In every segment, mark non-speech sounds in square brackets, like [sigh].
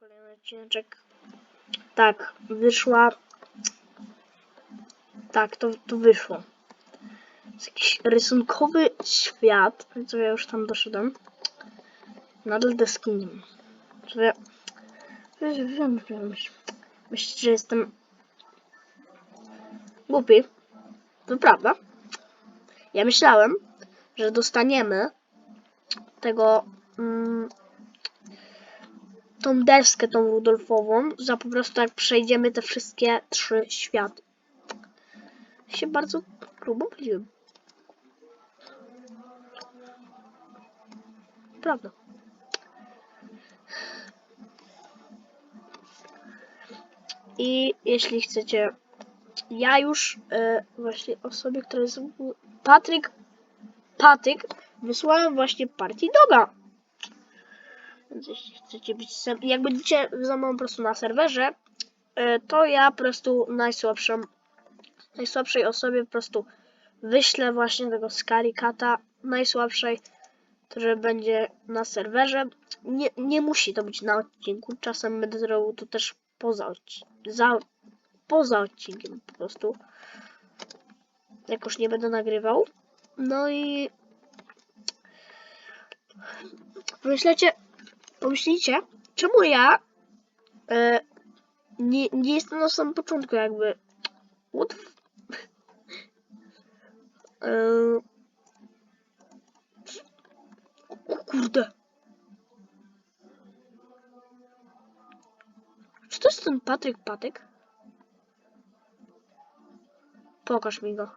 Kolejny odcineczek. Tak, wyszła. Tak, to, to wyszło. Jest jakiś rysunkowy świat, co ja już tam doszedłem. Nadal deski nie mam. Że wiem, wiem. Myślicie, że jestem głupi. To prawda. Ja myślałem, że dostaniemy tego mm, tą deskę, tą Rudolfową, za po prostu jak przejdziemy te wszystkie trzy światy. Się bardzo grubo myliłem. Prawda. I jeśli chcecie, ja już e, właśnie osobie, która jest Patryk, Patyk, wysłałem właśnie partii doga. Jeśli chcecie być, jak będziecie za mną po prostu na serwerze, e, to ja po prostu najsłabszą, najsłabszej osobie po prostu wyślę właśnie tego Skarikata najsłabszej, który będzie na serwerze. Nie, nie musi to być na odcinku, czasem będę zrobił to też poza, odci- za, poza odcinkiem po prostu. Jakoś nie będę nagrywał. No i pomyślecie, pomyślicie, czemu ja e, nie, nie jestem na samym początku jakby what e, o kurde czy to jest ten Patryk Patyk? Pokaż mi go.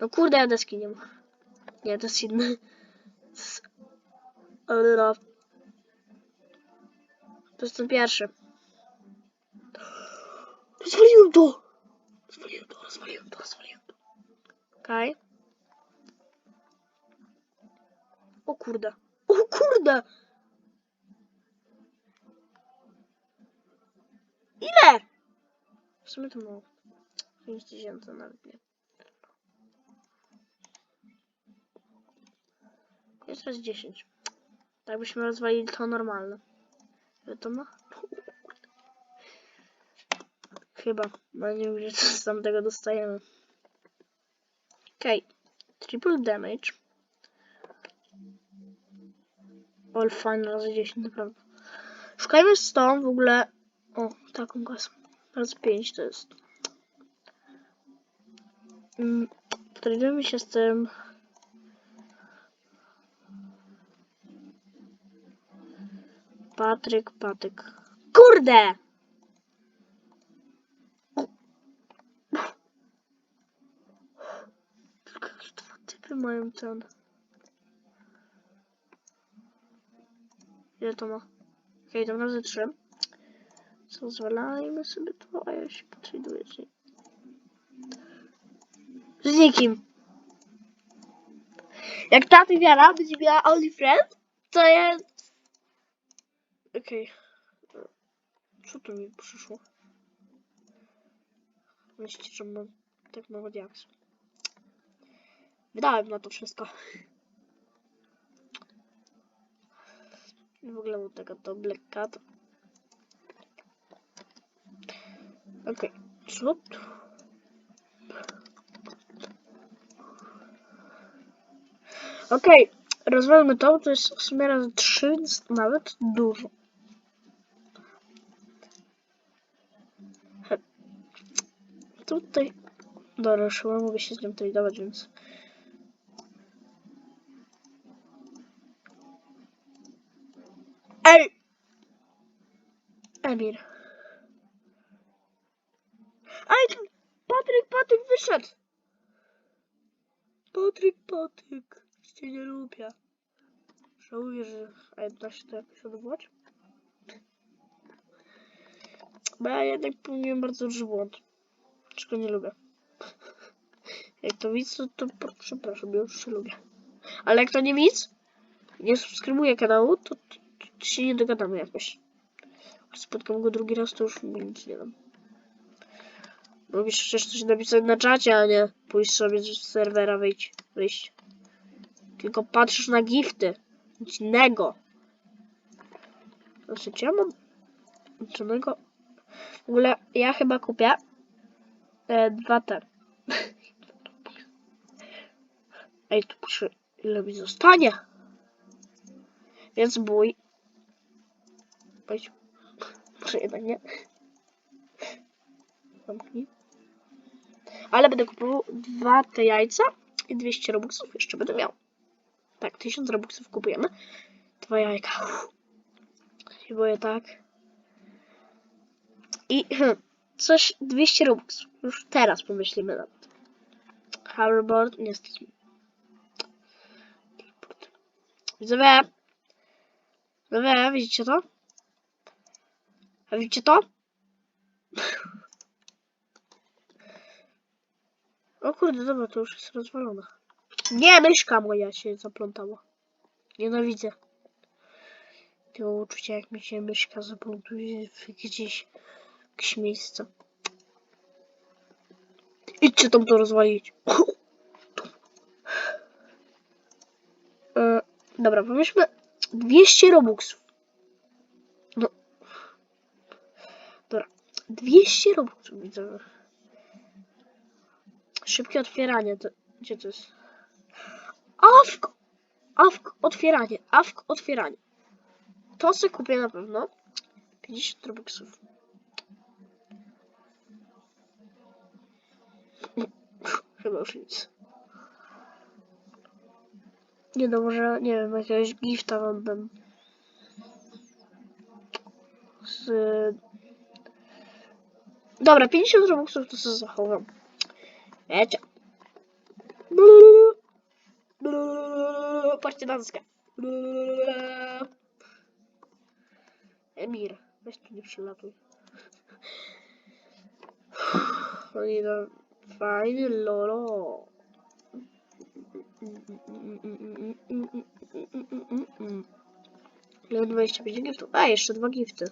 No kurde, ja deski nie mam. Nie, to jest inny. To jest... To jest ten pierwszy. Rozwaliłem to! Rozwaliłem to, rozwaliłem to, rozwaliłem to. Okej. O kurde. O kurde! Ile? W sumie to mało. 5 tysięcy nawet nie. Jest teraz 10. Tak byśmy rozwalili to normalne. Ma? Chyba. No nie wiem, gdzie co z tamtego dostajemy. Okej. Triple damage. All fine razy 10, naprawdę. Szukajmy stąd w ogóle. O, taką kasę. Razy 5 to jest. Mm, się z tym. Patryk, Patyk. Kurde! Tylko jakieś dwa typy mają ten. Ile to ma? Okej, okay, to razy trzy. Pozwalajmy sobie to, a ja się potraduję z nim. Z nikim. Jak ta wiara będzie miała OnlyFriend, to jest... Okej. Co tu mi przyszło? Myślicie, że mam tak mało diaksów? Wydałem na to wszystko. W ogóle mam tego to Black Cat. Okej. Co tu? Okej, rozwalmy to, to jest w sumie razy 3, więc nawet dużo. Tutaj... Chyba mogę się z nim tradować, więc... Ej! Emir. Ej, ten Patryk, Patryk wyszedł! Patryk, Patryk. Cię nie lubię. Żałuję, że... A da się to jakoś odwołać? Bo ja jednak popełniłem bardzo duży błąd. Czego nie lubię. [laughs] Jak to widz, to, to przepraszam, ja już się lubię. Ale jak to nie widz, nie subskrybuje kanału, to, to, to się nie dogadamy jakoś. Jak spotkam go drugi raz, to już nic nie dam. Mogliś przecież coś napisać na czacie, a nie pójść sobie z serwera wyjść. wyjść. Tylko patrzysz na gifty. Nic innego. Znaczy, czy ja mam żadnego... W ogóle ja chyba kupię e, dwa te. [laughs] Ej, tu pisze, ile mi zostanie. Więc bój. Wejdź. Może jednak nie. Zamknij. Ale będę kupował dwa te jajca i 200 robuxów jeszcze będę miał. Tak, 1000 robuxów kupujemy. Dwa jajka. Uff. Się boję tak. I hmm, coś 200 robuxów. Już teraz pomyślimy nad tym. Hoverboard, nie stać mi. Teleport. Widzowie. Widzowie, widzicie to? A widzicie to? O kurde, dobra, to już jest rozwalone. Nie, myszka moja się zaplątała. Nienawidzę. Tego uczucia, jak mi się myszka zaplątuje gdzieś, jakieś miejsce. Idźcie tam to rozwalić. E, dobra, pomyślmy 200 robuxów. No. Dobra, 200 robuxów widzę. Szybkie otwieranie. To, gdzie to jest? Awk! Awk, otwieranie. Awk, otwieranie. To sobie kupię na pewno. 50 robuxów. Chyba już nic. Nie no, może, nie wiem, jakiegoś gifta wam dam. Z... Dobra, 50 robuxów to sobie zachowam. Wiecie. Patrzcie na nazkę. Emir, weź tu nie przylatuj. No, fajny lolo. Ile 25 giftów? A, jeszcze dwa gifty.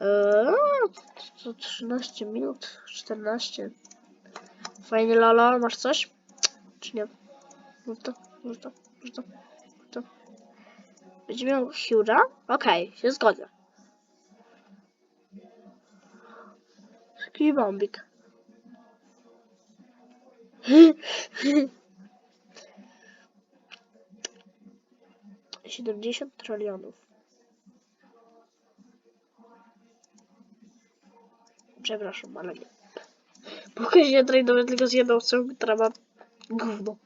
Eee, to 13 minut, 14. Fajny lolo, masz coś? Czy nie? Mów to, mów to, mów to, mów to. Będzie miał Hugh'a? Okej, się zgodzę. Taki bombik. Siedemdziesiąt trilionów. Przepraszam, ale nie. Mogę się tradować tylko z jedną osobą, która ma gówno.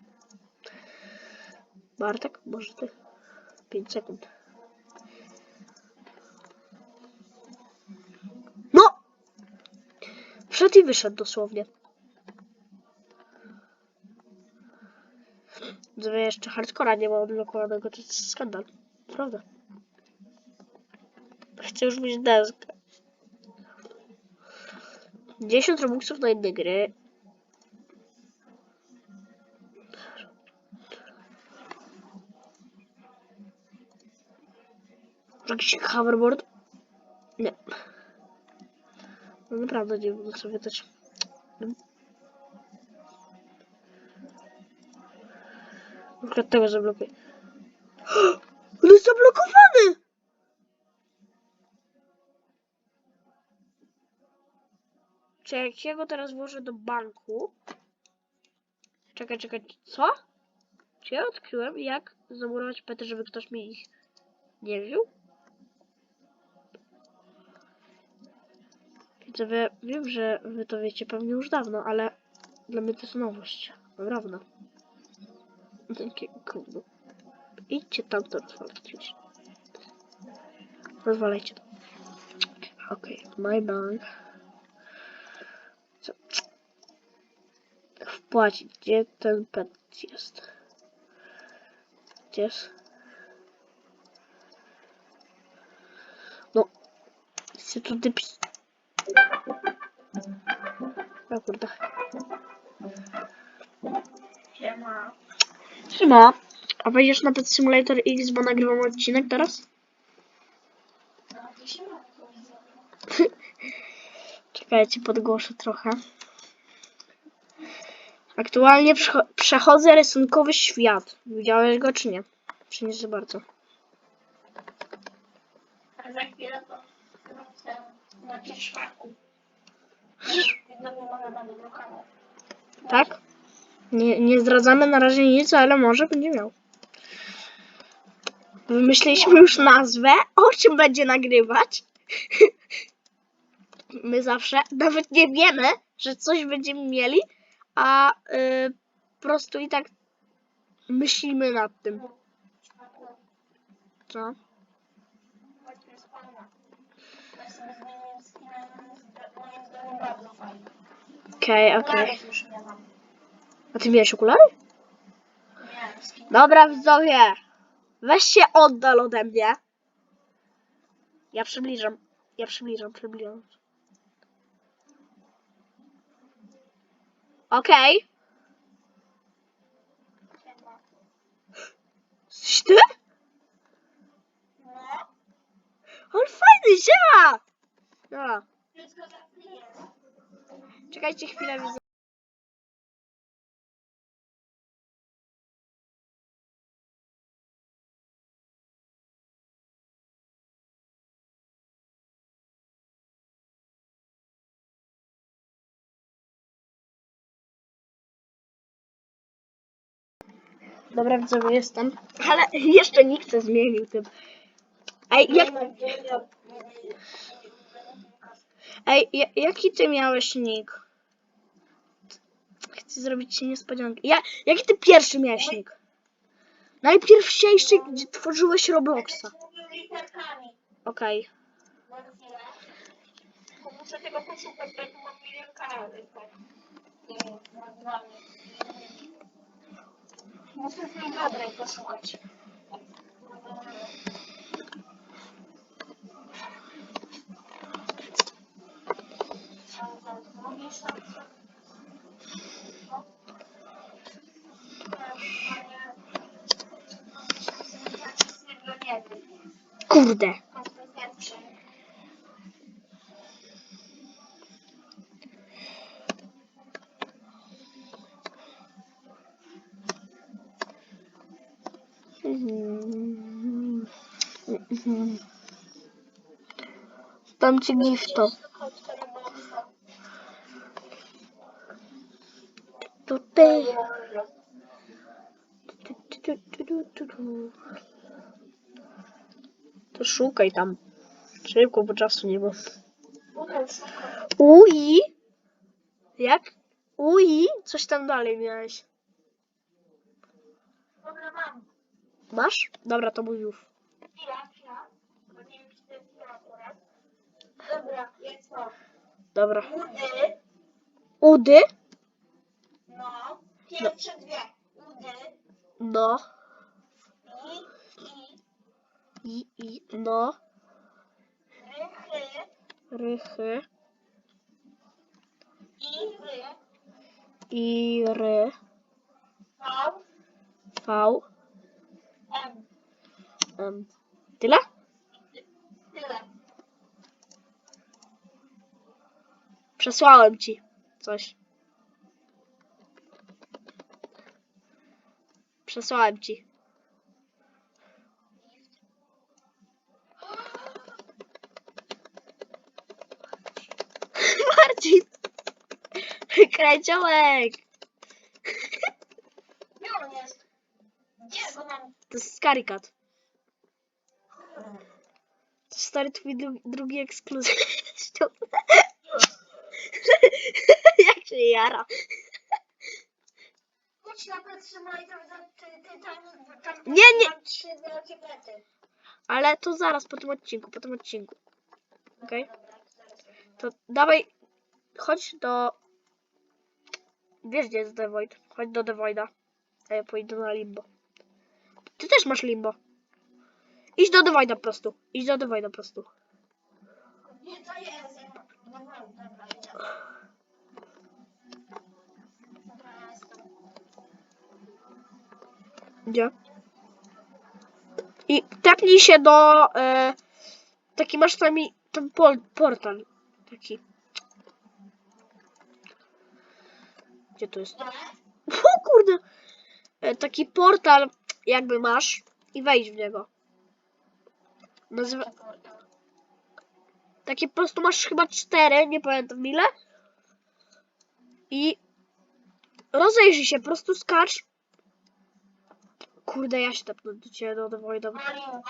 Bartek, może ty? 5 sekund. No! Wszedł i wyszedł dosłownie. Gdyby jeszcze hardcora nie ma odblokowanego, to jest skandal. Prawda. Chcę już mieć deskę. 10 robuxów na inne gry. Jakiś hoverboard? Nie. No naprawdę nie będę sobie dać. Przykład tego zablokuję. [gasps] On jest zablokowany! Czy jak ja go teraz włożę do banku... Czekaj, czekaj, co? Czy ja odkryłem, jak zamurować pety, żeby ktoś mi ich nie wziął? Widzowie, wiem, że wy to wiecie pewnie już dawno, ale dla mnie to jest nowość. Naprawdę. Takie gówno. Idźcie tam to rozwalać. Rozwalajcie to. Okej, okay, my bank. Co? Wpłacić. Gdzie ten pet jest? Gdzie jest? No. Chcę tu dypis. O kurde. Siema. Trzyma. A wejdziesz na Pet Simulator X, bo nagrywam odcinek teraz? [laughs] Czekajcie, podgłoszę trochę. Aktualnie przecho- przechodzę rysunkowy świat. Widziałeś go czy nie? Czy nie za bardzo? A za chwilę to na kanału. Tak? Nie, nie zdradzamy na razie nic, ale może będzie miał. Wymyśliliśmy już nazwę, o czym będzie nagrywać. [laughs] My zawsze nawet nie wiemy, że coś będziemy mieli, a y, po prostu i tak myślimy nad tym. Co? Bardzo fajnie. Okej, okej. Okularów już nie mam. A ty miałeś okulary? Dobra, widzowie. Weź się oddal ode mnie. Ja przybliżam. Ja przybliżam, przybliżam. Okej. Siema. Jesteś ty? No, Ale fajny, za chwilę. czekajcie chwilę, widzę. Dobra, widzowie, jestem. Ale jeszcze nikt się zmienił tym. Ej, jak, ej, ja- jaki ty miałeś nick? Chcę zrobić ci niespodziankę. Ja, jaki ty pierwszy miałeś nick? Najpierwsiejszy, gdzie tworzyłeś Robloxa. Okej. Bo Muszę tego poszukać, bo mam milion kanałów. Muszę tej dobrej wiem. Kurde. Dam ci gifto. Tutaj. Tu, tu, tu, tu, tu, tu, tu. To szukaj tam. Szybko, bo czasu nie było. Ui. Jak? Ui. Coś tam dalej miałeś. Dobra, mam. Masz? Dobra, to mówił. Chwila, chwila. Bo nie wiem, czy to jest chwila akurat. Dobra, jest to. Dobra. Udy. Udy? No. Pierwsze dwie. Udy. No. I, i, I, i, no. rychy, Rychy. i, ry, I, ry. v, V. m. M. Tyle? Tyle. Przesłałem ci coś. Przesłałem ci. [laughs] Marcin! Kręciołek! Jest? To jest Skarikat. Stary twój dru- drugi ekskluzyw. Jak się jara. Chodź na ty, ty tam, tam Nie, nie. mam trzy wielkie plety. Ale to zaraz po tym odcinku, po tym odcinku. Okej? Dobra, zaraz. To dawaj, chodź do... Wiesz gdzie jest The Void? Chodź do The Voida. A ja pójdę na Limbo. Ty też masz Limbo. Idź do The Voida po prostu. Idź do The Voida po prostu. Nie, to jest. Gdzie? I tepnij się do... E, taki masz tam, tam pol, portal. Taki. Gdzie to jest? [laughs] O kurde! E, taki portal jakby masz i wejdź w niego. Nazywa... Takie po prostu masz chyba cztery, nie pamiętam ile. I rozejrzyj się, po prostu skacz. Kurde, ja się tepnę do ciebie, do Wojda. Malingo.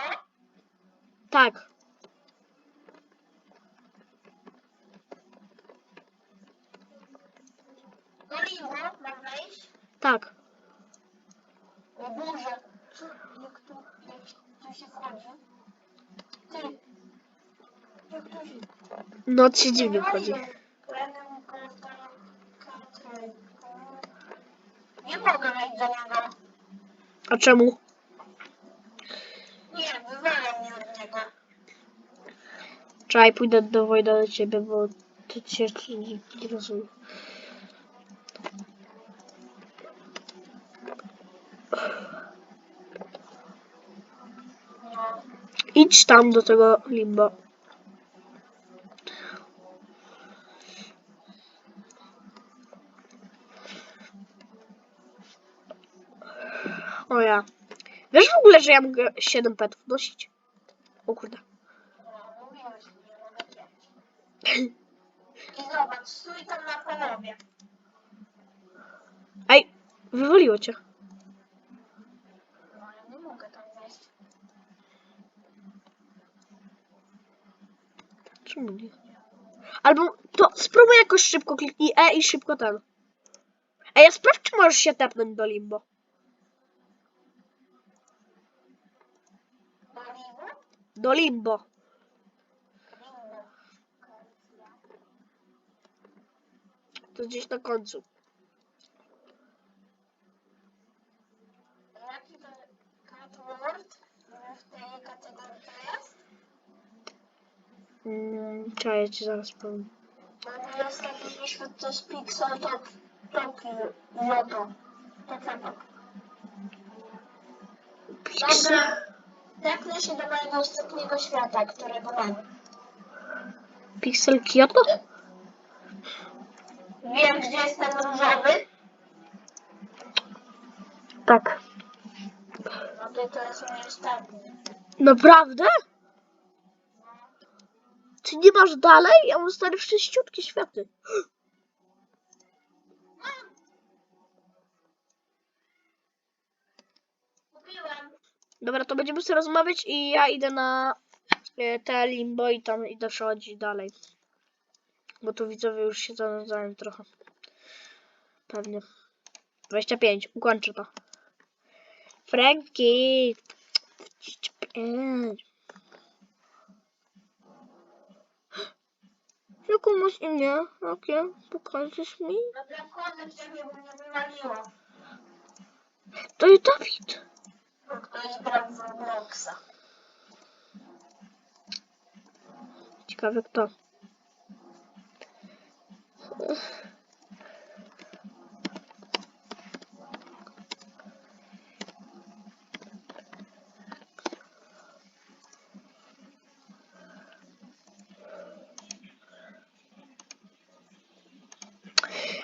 Tak. Malingo, mam wejść? Tak. O Boże, co, jak tu, jak tu się wchodzi? Ty, jak tu się... No ci dziwnie wchodzi. Nie mogę wejść do niego. A czemu? Nie, wywala mnie od niego. Czekaj, pójdę do Wojda do ciebie, bo to cię nie, nie rozumiem. No, Idź tam do tego limbo. Wiesz w ogóle, że ja mogę 7 petów nosić? O kurde. I zobacz, stój tam na połowie. Ej, wywaliło cię. No, ja nie mogę tam wejść. Czemu nie? Albo to spróbuj jakoś szybko kliknij E i szybko ten. Ej, ja sprawdź, czy możesz się tepnąć do limbo. Do limbo. To gdzieś na końcu. Jaki catword w tej kategorii jest? Mm, czekaj, ja ci zaraz powiem. Bo to jest taki wyświat, to jest Pixel Top, Top co to? Tepnę się do mojego ostatniego świata, którego mam. Pixel Kyoto? Wiem, gdzie jest ten różowy. Tak. No to to jest mój ostatni. Naprawdę? Ty nie masz dalej? Ja mam stary wszyściutkie światy. Dobra, to będziemy sobie rozmawiać i ja idę na e, te limbo i tam idę przechodzić dalej. Bo tu widzowie już się zanudzają trochę. Pewnie. 25, ukończę to. Franki! 25. [gasps] Jaką masz imię? Jakie? Pokażesz mi? Ciebie, bo mnie wywaliło. To jest Robloxa. Ciekawe kto.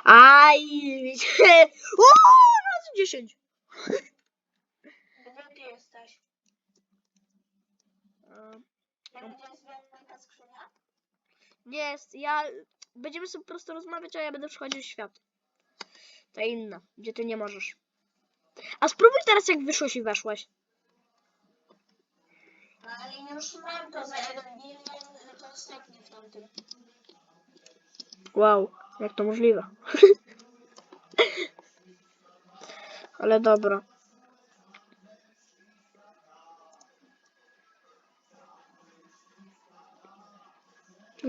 Aj. O, razy 10. Jesteś? E, Gdzie jest wielka skrzynia? Nie jest, ja. Będziemy sobie po prostu rozmawiać, a ja będę przechodził świat. Ta inna, gdzie ty nie możesz. A spróbuj teraz, jak wyszłeś i weszłeś. No ale już mam to za jeden milion, to ostatni w tamtym. Wow, jak to możliwe? [laughs] Ale dobra.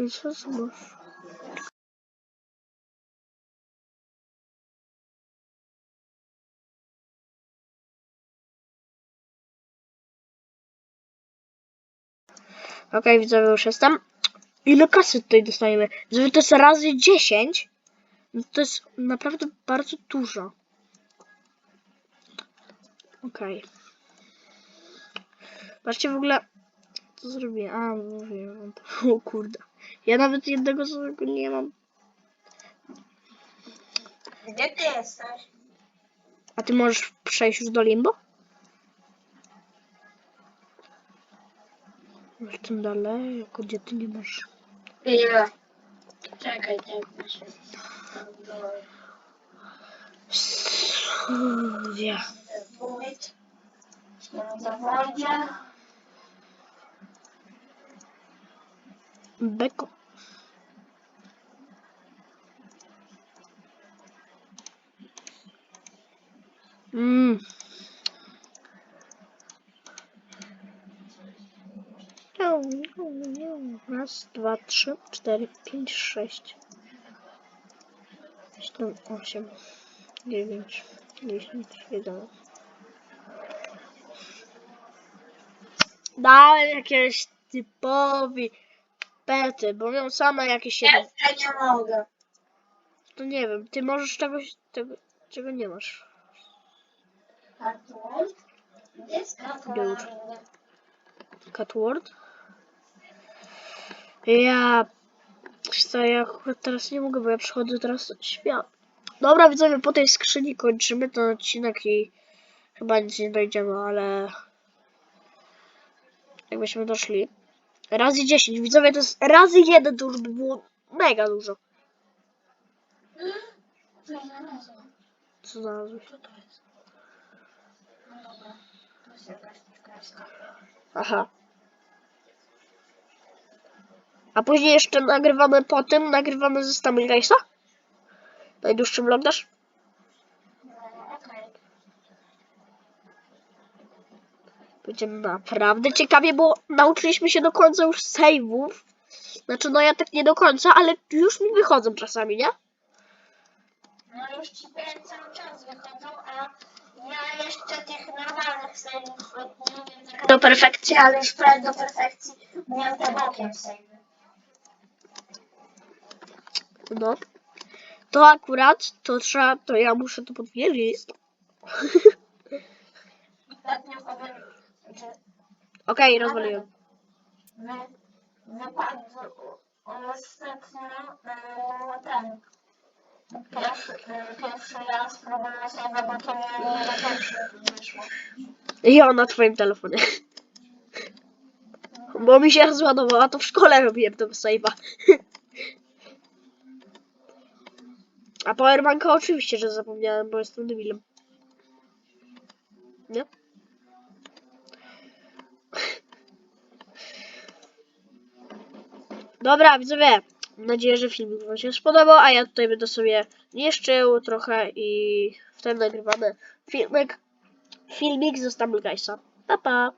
Co zmasz? Okej, widzowie, już jestem. Ile kasy tutaj dostajemy? Żeby to jest razy 10, no to jest naprawdę bardzo dużo. Okej. Patrzcie w ogóle, co zrobię. A, mówię wam. O kurde. Ja nawet jednego złego nie mam. Gdzie ty jesteś? A ty możesz przejść już do limbo? Już tym daleko, gdzie ty nie masz. Ile? Czekaj, tak się. Gdzie? Wójt. W zawodzie. Beko. Mm. Raz, dwa, trzy, cztery, pięć, sześć. Siedem, osiem, dziewięć, dziesięć, jeden. Dałem jakieś typowi pety, bo miał same jakieś. Jeszcze nie mogę. To nie wiem, ty możesz czegoś, tego, czego nie masz. Jest kartun? Już. Catword? Ja... Co, ja akurat teraz nie mogę, bo ja przychodzę teraz świat. Dobra, widzowie, po tej skrzyni kończymy ten odcinek i chyba nic nie dojdziemy, ale... Jakbyśmy doszli. Razy 10, widzowie, to jest razy 1, to już by było mega dużo. Co znalazłeś? Co to jest? No dobra. To jest jakaś kreska. Aha. A później jeszcze nagrywamy po tym, nagrywamy ze Stamil? Najdłuższy vlog okej. Będzie naprawdę ciekawie, bo nauczyliśmy się do końca już save'ów. Znaczy, no ja tak nie do końca, ale już mi wychodzą czasami, nie? No już ci cały czas wychodzą, a ja jeszcze tych normalnych sejmów nie wiem tak do perfekcji, ale już prawie do perfekcji miałem te bokiem sejmy. No. To akurat, to trzeba, to ja muszę to potwierdzić. Ostatnio powiem, że Okej, rozwaliłem. wy, wypadł ostatnio e, ten e, pierwszy raz bo to nie nie na pierwszy wyszło. Ja na twoim telefonie. Bo mi się rozładowała, to w szkole robiłem tego save'a. A powerbanka oczywiście, że zapomniałem, bo jestem debilem. Nie? Dobra, widzowie. Mam nadzieję, że filmik wam się spodobał, a ja tutaj będę sobie niszczył trochę i wtedy nagrywamy filmik, filmik ze Stumble. Pa, pa!